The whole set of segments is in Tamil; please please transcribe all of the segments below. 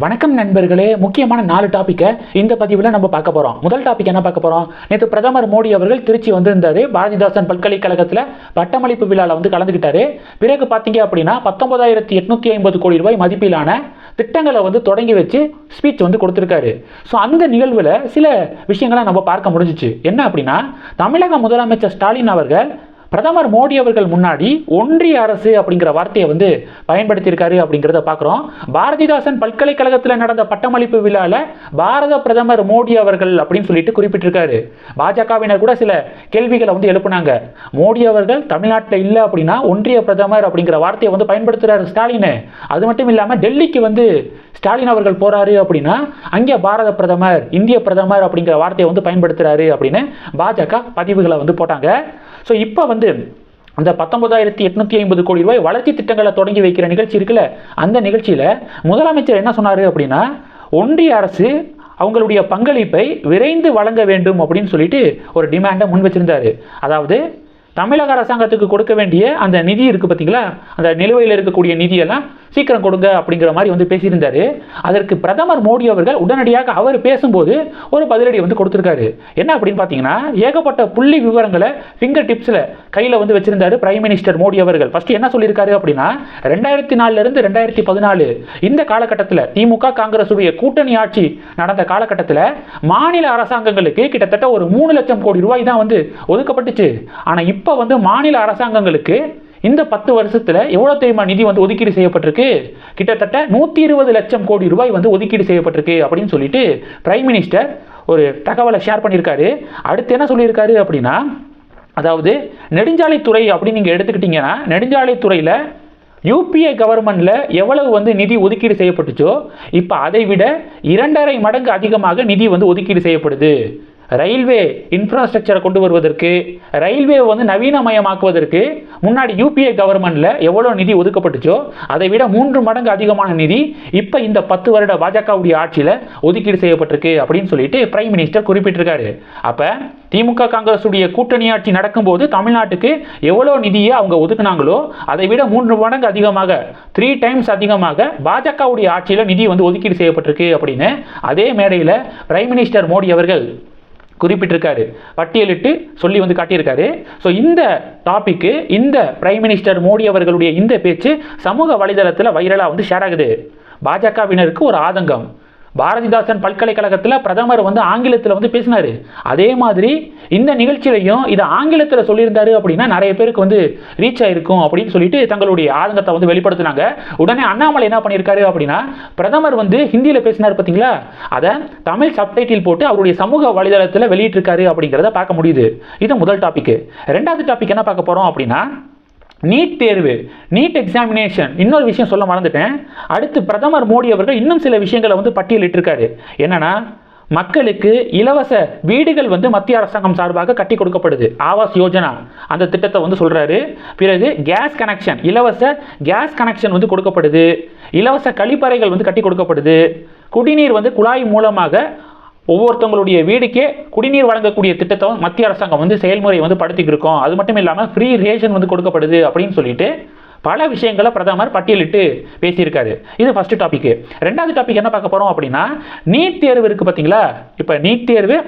வணக்கம் நண்பர்களே முக்கியமான நாலு டாப்பிக்கை இந்த பதிவில் நம்ம பார்க்க போகிறோம் முதல் டாபிக் என்ன பார்க்க போகிறோம் நேற்று பிரதமர் மோடி அவர்கள் திருச்சி வந்திருந்தாரு. பாரதிதாசன் பல்கலைக்கழகத்தில் பட்டமளிப்பு விழாவில் வந்து கலந்துக்கிட்டாரு பிறகு பார்த்தீங்க அப்படின்னா பத்தொன்பதாயிரத்தி எட்நூத்தி ஐம்பது கோடி ரூபாய் மதிப்பிலான திட்டங்களை வந்து தொடங்கி வச்சு ஸ்பீச் வந்து கொடுத்துருக்காரு. ஸோ அந்த நிகழ்வில் சில விஷயங்களை நம்ம பார்க்க முடிஞ்சிச்சு. என்ன அப்படின்னா தமிழக முதலமைச்சர் ஸ்டாலின் அவர்கள் பிரதமர் மோடி அவர்கள் முன்னாடி ஒன்றிய அரசு அப்படிங்கிற வார்த்தையை வந்து பயன்படுத்தியிருக்காரு அப்படிங்கிறத பார்க்குறோம். பாரதிதாசன் பல்கலைக்கழகத்தில் நடந்த பட்டமளிப்பு விழாவில் பாரத பிரதமர் மோடி அவர்கள் அப்படின்னு சொல்லிட்டு குறிப்பிட்டிருக்காரு. பாஜகவினர் கூட சில கேள்விகளை வந்து எழுப்புனாங்க. மோடி அவர்கள் தமிழ்நாட்டில் இல்லை அப்படின்னா ஒன்றிய பிரதமர் அப்படிங்கிற வார்த்தையை வந்து பயன்படுத்துகிறாரு ஸ்டாலின். அது மட்டும் இல்லாமல் டெல்லிக்கு வந்து ஸ்டாலின் அவர்கள் போறாரு அப்படின்னா அங்கே பாரத பிரதமர் இந்திய பிரதமர் அப்படிங்கிற வார்த்தையை வந்து பயன்படுத்துறாரு அப்படின்னு பாஜக பதிவுகளை வந்து போட்டாங்க. ஸோ இப்போ வந்து அந்த பத்தொன்பதாயிரத்தி எட்நூத்தி ஐம்பது கோடி ரூபாய் வளர்ச்சி திட்டங்களை தொடங்கி வைக்கிற நிகழ்ச்சி இருக்குல்ல அந்த நிகழ்ச்சியில் முதலமைச்சர் என்ன சொன்னார் அப்படின்னா ஒன்றிய அரசு அவங்களுடைய பங்களிப்பை விரைந்து வழங்க வேண்டும் அப்படின்னு சொல்லிட்டு ஒரு டிமாண்டை முன் வச்சிருந்தாரு. அதாவது தமிழக அரசாங்கத்துக்கு கொடுக்க வேண்டிய அந்த நிதி இருக்குது பார்த்தீங்களா அந்த நிலுவையில் இருக்கக்கூடிய நிதியெல்லாம் சீக்கிரம் கொடுங்க அப்படிங்கிற மாதிரி வந்து பேசியிருந்தாரு. அதற்கு பிரதமர் மோடி அவர்கள் உடனடியாக அவர் பேசும்போது ஒரு பதிலடி வந்து கொடுத்துருக்காரு. என்ன அப்படின்னு பார்த்தீங்கன்னா ஏகப்பட்ட புள்ளி விவரங்களை ஃபிங்கர் டிப்ஸில் கையில் வந்து வச்சிருந்தாரு பிரைம் மினிஸ்டர் மோடி அவர்கள். ஃபர்ஸ்ட் என்ன சொல்லியிருக்காரு அப்படின்னா ரெண்டாயிரத்தி நாலுலேருந்து ரெண்டாயிரத்தி பதினாலு இந்த காலகட்டத்தில் திமுக காங்கிரஸ் உடைய கூட்டணி ஆட்சி நடந்த காலகட்டத்தில் மாநில அரசாங்கங்களுக்கு கிட்டத்தட்ட ஒரு மூணு லட்சம் கோடி ரூபாய் தான் வந்து ஒதுக்கப்பட்டுச்சு. ஆனால் இப்போ வந்து மாநில அரசாங்கங்களுக்கு இந்த பத்து வருஷத்தில் எவ்வளோ தெரியுமா நிதி வந்து ஒதுக்கீடு செய்யப்பட்டிருக்கு? கிட்டத்தட்ட நூற்றி இருபது லட்சம் கோடி ரூபாய் வந்து ஒதுக்கீடு செய்யப்பட்டிருக்கு அப்படின்னு சொல்லிட்டு பிரைம் மினிஸ்டர் ஒரு தகவலை ஷேர் பண்ணியிருக்காரு. அடுத்து என்ன சொல்லியிருக்காரு அப்படின்னா அதாவது நெடுஞ்சாலைத்துறை அப்படின்னு நீங்கள் எடுத்துக்கிட்டிங்கன்னா நெடுஞ்சாலைத்துறையில் யூபிஏ கவர்மெண்ட்டில் எவ்வளவு வந்து நிதி ஒதுக்கீடு செய்யப்பட்டுச்சோ இப்போ அதை விட இரண்டரை மடங்கு அதிகமாக நிதி வந்து ஒதுக்கீடு செய்யப்படுது. ரயில்வே இன்ஃப்ராஸ்ட்ரக்சரை கொண்டு வருவதற்கு ரயில்வே வந்து நவீனமயமாக்குவதற்கு முன்னாடி யூபிஏ கவர்மெண்ட்டில் எவ்வளோ நிதி ஒதுக்கப்பட்டுச்சோ அதை விட மூன்று மடங்கு அதிகமான நிதி இப்போ இந்த பத்து வருட பாஜகவுடைய ஆட்சியில் ஒதுக்கீடு செய்யப்பட்டிருக்கு அப்படின்னு சொல்லிட்டு பிரைம் மினிஸ்டர் குறிப்பிட்டிருக்காரு. அப்போ திமுக காங்கிரஸுடைய கூட்டணி ஆட்சி நடக்கும்போது தமிழ்நாட்டுக்கு எவ்வளோ நிதியை அவங்க ஒதுக்குனாங்களோ அதை விட மூன்று மடங்கு அதிகமாக த்ரீ டைம்ஸ் அதிகமாக பாஜகவுடைய ஆட்சியில் நிதி வந்து ஒதுக்கீடு செய்யப்பட்டிருக்கு அப்படின்னு அதே மேடையில் பிரைம் மினிஸ்டர் மோடி அவர்கள் குறிப்பிட்டிருக்காரு. பட்டியலிட்டு சொல்லி வந்து காட்டியிருக்காரு. ஸோ இந்த டாபிக்கு இந்த பிரைம் மினிஸ்டர் மோடி அவர்களுடைய இந்த பேச்சு சமூக வலைதளத்தில் வைரலாக வந்து ஷேர் ஆகுது. பாஜகவினருக்கு ஒரு ஆதங்கம். பாரதிதாசன் பல்கலைக்கழகத்தில் பிரதமர் வந்து ஆங்கிலத்தில் வந்து பேசினார். அதே மாதிரி இந்த நிகழ்ச்சியிலையும் இதை ஆங்கிலத்தில் சொல்லியிருந்தாரு அப்படின்னா நிறைய பேருக்கு வந்து ரீச் ஆயிருக்கும் அப்படின்னு சொல்லிட்டு தங்களுடைய ஆதங்கத்தை வந்து வெளிப்படுத்தினாங்க. உடனே அண்ணாமலை என்ன பண்ணியிருக்காரு அப்படின்னா பிரதமர் வந்து ஹிந்தியில் பேசினார் பார்த்தீங்களா? அதை தமிழ் சப்டைட்டில் போட்டு அவருடைய சமூக வலைதளத்தில் வெளியிட்டிருக்காரு அப்படிங்கிறத பார்க்க முடியுது. இது முதல் டாபிக் ரெண்டாவது டாபிக் என்ன பார்க்க போகிறோம் அப்படின்னா நீட் தேர்வு நீட் எக்ஸாமினேஷன் இன்னொரு விஷயம் சொல்ல மறந்துட்டேன். அடுத்து பிரதமர் மோடி அவர்கள் இன்னும் சில விஷயங்களை வந்து பட்டியலிட்டிருக்காரு. என்னன்னா மக்களுக்கு இலவச வீடுகள் வந்து மத்திய அரசாங்கம் சார்பாக கட்டி கொடுக்கப்படுது. ஆவாஸ் யோஜனா அந்த திட்டத்தை வந்து சொல்கிறாரு பிறகு கேஸ் கனெக்ஷன் இலவச கேஸ் கனெக்ஷன் வந்து கொடுக்கப்படுது. இலவச கழிப்பறைகள் வந்து கட்டி கொடுக்கப்படுது. குடிநீர் வந்து குழாய் மூலமாக ஒவ்வொருத்தவங்களுடைய வீடுக்கே குடிநீர் வழங்கக்கூடிய திட்டத்தை மத்திய அரசாங்கம் வந்து செயல்முறை வந்து படுத்திக்கிட்டு இருக்கோம். அது மட்டும் இல்லாமல் ஃப்ரீ ரேஷன் வந்து கொடுக்கப்படுது அப்படின்னு சொல்லிட்டு பல விஷயங்களை பிரதமர் பட்டியலிட்டு பேசியிருக்காரு. இது ஃபஸ்ட்டு டாபிக் ரெண்டாவது டாபிக் என்ன பார்க்க போகிறோம் அப்படின்னா நீட் தேர்வு இருக்குது பார்த்தீங்களா இப்போ நீட் தேர்வு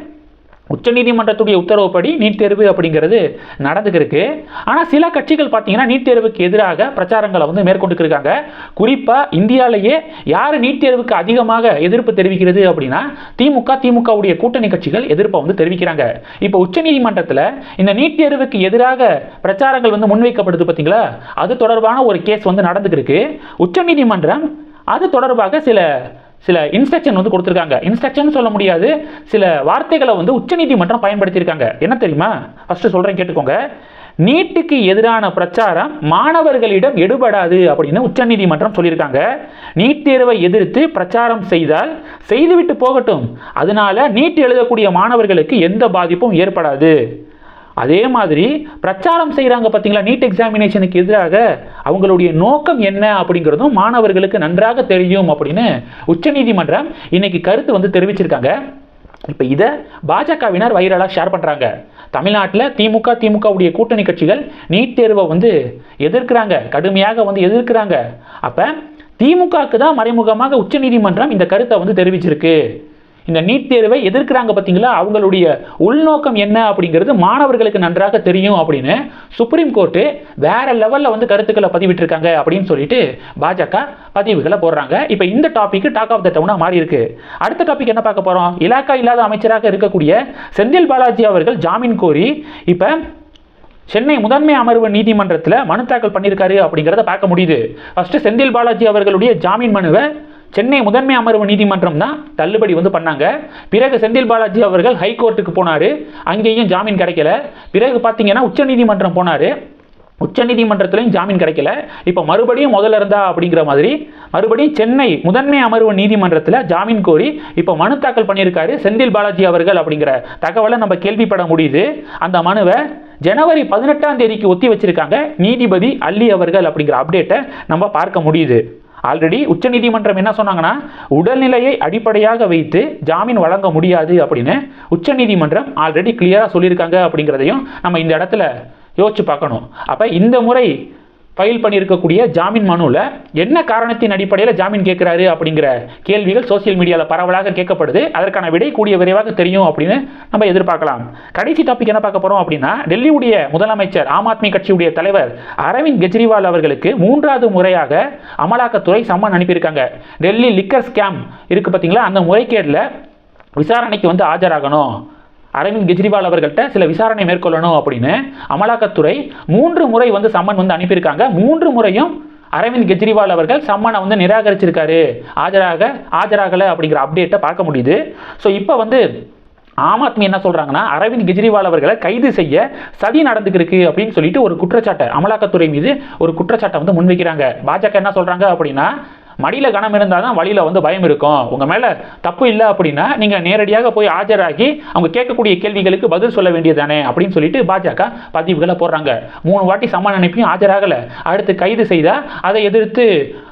உச்சநீதிமன்றத்துடைய உத்தரவுப்படி நீட் தேர்வு அப்படிங்கிறது நடந்துக்கிருக்கு ஆனால் சில கட்சிகள் பார்த்தீங்கன்னா நீட் தேர்வுக்கு எதிராக பிரச்சாரங்களை வந்து மேற்கொண்டுருக்காங்க குறிப்பாக இந்தியாவிலேயே யார் நீட் தேர்வுக்கு அதிகமாக எதிர்ப்பு தெரிவிக்கிறது அப்படின்னா திமுக திமுகவுடைய கூட்டணி கட்சிகள் எதிர்ப்பை வந்து தெரிவிக்கிறாங்க. இப்போ உச்சநீதிமன்றத்தில் இந்த நீட் தேர்வுக்கு எதிராக பிரச்சாரங்கள் வந்து முன்வைக்கப்படுது பார்த்தீங்களா அது தொடர்பான ஒரு கேஸ் வந்து நடந்துக்கிருக்கு உச்சநீதிமன்றம் அது தொடர்பாக சில சில இன்ஸ்ட்ரக்ஷன் வந்து கொடுத்துருக்காங்க. இன்ஸ்ட்ரக்ஷன் சொல்ல முடியாது. சில வார்த்தைகளை வந்து உச்சநீதிமன்றம் பயன்படுத்தியிருக்காங்க. என்ன தெரியுமா? ஃபர்ஸ்ட் சொல்கிறேன் கேட்டுக்கோங்க. நீட்டுக்கு எதிரான பிரச்சாரம் மாணவர்களிடம் எடுபடாது அப்படின்னு உச்சநீதிமன்றம் சொல்லியிருக்காங்க. நீட் தேர்வை எதிர்த்து பிரச்சாரம் செய்தால் செய்துவிட்டு போகட்டும். அதனால நீட் எழுதக்கூடிய மாணவர்களுக்கு எந்த பாதிப்பும் ஏற்படாது. அதே மாதிரி பிரச்சாரம் செய்கிறாங்க பார்த்தீங்களா நீட் எக்ஸாமினேஷனுக்கு எதிராக அவங்களுடைய நோக்கம் என்ன அப்படிங்கிறதும் மாணவர்களுக்கு நன்றாக தெரியும் அப்படின்னு உச்சநீதிமன்றம் இன்னைக்கு கருத்து வந்து தெரிவிச்சிருக்காங்க. இப்போ இதை பாஜகவினர் வைரலாக ஷேர் பண்ணுறாங்க தமிழ்நாட்டில் திமுக திமுகவுடைய கூட்டணி கட்சிகள் நீட் தேர்வை வந்து எதிர்க்கிறாங்க. கடுமையாக வந்து எதிர்க்கிறாங்க. அப்போ திமுகவுக்கு தான் மறைமுகமாக உச்சநீதிமன்றம் இந்த கருத்தை வந்து தெரிவிச்சிருக்கு. இந்த நீட் தேர்வை எதிர்க்கிறாங்க பார்த்தீங்களா? அவங்களுடைய உள்நோக்கம் என்ன அப்படிங்கிறது மாணவர்களுக்கு நன்றாக தெரியும் அப்படின்னு சுப்ரீம் கோர்ட்டு வேற லெவலில் வந்து கருத்துக்களை பதிவிட்டிருக்காங்க அப்படின்னு சொல்லிட்டு பாஜக பதிவுகளை போடுறாங்க. இப்போ இந்த டாபிக் டாக் ஆஃப் த டவுனாக மாறி இருக்கு. அடுத்த டாபிக் என்ன பார்க்க போகிறோம் இலாக்கா இல்லாத அமைச்சராக இருக்கக்கூடிய செந்தில் பாலாஜி அவர்கள் ஜாமீன் கோரி இப்போ சென்னை முதன்மை அமர்வு நீதிமன்றத்தில் மனு தாக்கல் பண்ணியிருக்காரு அப்படிங்கிறத பார்க்க முடியுது. ஃபஸ்ட்டு செந்தில் பாலாஜி அவர்களுடைய ஜாமீன் மனுவை சென்னை முதன்மை அமர்வு நீதிமன்றம் தான் தள்ளுபடி வந்து பண்ணாங்க. பிறகு செந்தில் பாலாஜி அவர்கள் ஹைகோர்ட்டுக்கு போனார். அங்கேயும் ஜாமீன் கிடைக்கல. பிறகு பார்த்தீங்கன்னா உச்சநீதிமன்றம் போனார். உச்சநீதிமன்றத்திலையும் ஜாமீன் கிடைக்கல. இப்போ மறுபடியும் முதல்ல இருந்தா அப்படிங்கிற மாதிரி மறுபடியும் சென்னை முதன்மை அமர்வு நீதிமன்றத்தில் ஜாமீன் கோரி இப்போ மனு தாக்கல் பண்ணியிருக்காரு செந்தில் பாலாஜி அவர்கள் அப்படிங்கிற தகவலை நம்ம கேள்விப்பட முடியுது. அந்த மனுவை ஜனவரி பதினெட்டாம் தேதிக்கு ஒத்தி வச்சிருக்காங்க நீதிபதி அல்லி அவர்கள் அப்படிங்கிற அப்டேட்டை நம்ம பார்க்க முடியுது. ஆல்ரெடி உச்சநீதிமன்றம் என்ன சொன்னாங்கன்னா உடல்நிலையை அடிப்படையாக வைத்து ஜாமீன் வழங்க முடியாது அப்படின்னு உச்சநீதிமன்றம் ஆல்ரெடி கிளியராக சொல்லியிருக்காங்க அப்படிங்கிறதையும் நம்ம இந்த இடத்துல யோசிச்சு பார்க்கணும். அப்போ இந்த முறை ஃபைல் பண்ணியிருக்கக்கூடிய ஜாமீன் மனுவில் என்ன காரணத்தின் அடிப்படையில் ஜாமீன் கேட்குறாரு அப்படிங்கிற கேள்விகள் சோசியல் மீடியாவில் பரவலாக கேட்கப்படுது. அதற்கான விடை கூடிய விரைவாக தெரியும் அப்படின்னு நம்ம எதிர்பார்க்கலாம். கடைசி டாபிக் என்ன பார்க்க போகிறோம் அப்படின்னா டெல்லியுடைய முதலமைச்சர் ஆம் ஆத்மி கட்சியுடைய தலைவர் அரவிந்த் கெஜ்ரிவால் அவர்களுக்கு மூன்றாவது முறையாக அமலாக்கத்துறை சம்மன் அனுப்பியிருக்காங்க. டெல்லி லிக்கர் ஸ்கேம் இருக்குது பார்த்தீங்களா? அந்த முறைகேடில் விசாரணைக்கு வந்து ஆஜராகணும். அரவிந்த் கெஜ்ரிவால் அவர்கள்ட்ட சில விசாரணை மேற்கொள்ளணும் அப்படின்னு அமலாக்கத்துறை மூன்று முறை வந்து சம்மன் வந்து அனுப்பியிருக்காங்க. மூன்று முறையும் அரவிந்த் கெஜ்ரிவால் அவர்கள் சம்மனை வந்து நிராகரிச்சிருக்காரு. ஆஜராக ஆஜராகலை அப்படிங்கிற அப்டேட்டை பார்க்க முடியுது. ஸோ இப்போ வந்து ஆம் ஆத்மி என்ன சொல்கிறாங்கன்னா அரவிந்த் கெஜ்ரிவால் அவர்களை கைது செய்ய சதி நடந்துக்கிருக்கு அப்படின்னு சொல்லிட்டு ஒரு குற்றச்சாட்டை அமலாக்கத்துறை மீது ஒரு குற்றச்சாட்டை வந்து முன்வைக்கிறாங்க. பாஜக என்ன சொல்கிறாங்க அப்படின்னா மடியில் கனம் இருந்தால் தான் வழியில் வந்து பயம் இருக்கும். உங்கள் மேலே தப்பு இல்லை அப்படின்னா நீங்கள் நேரடியாக போய் ஆஜராகி அவங்க கேட்கக்கூடிய கேள்விகளுக்கு பதில் சொல்ல வேண்டியதானே அப்படின்னு சொல்லிட்டு பாஜக பதிவுகளை போடுறாங்க. மூணு வாட்டி சம்மன் அனுப்பியும் ஆஜராகலை. அடுத்து கைது செய்தால் அதை எதிர்த்து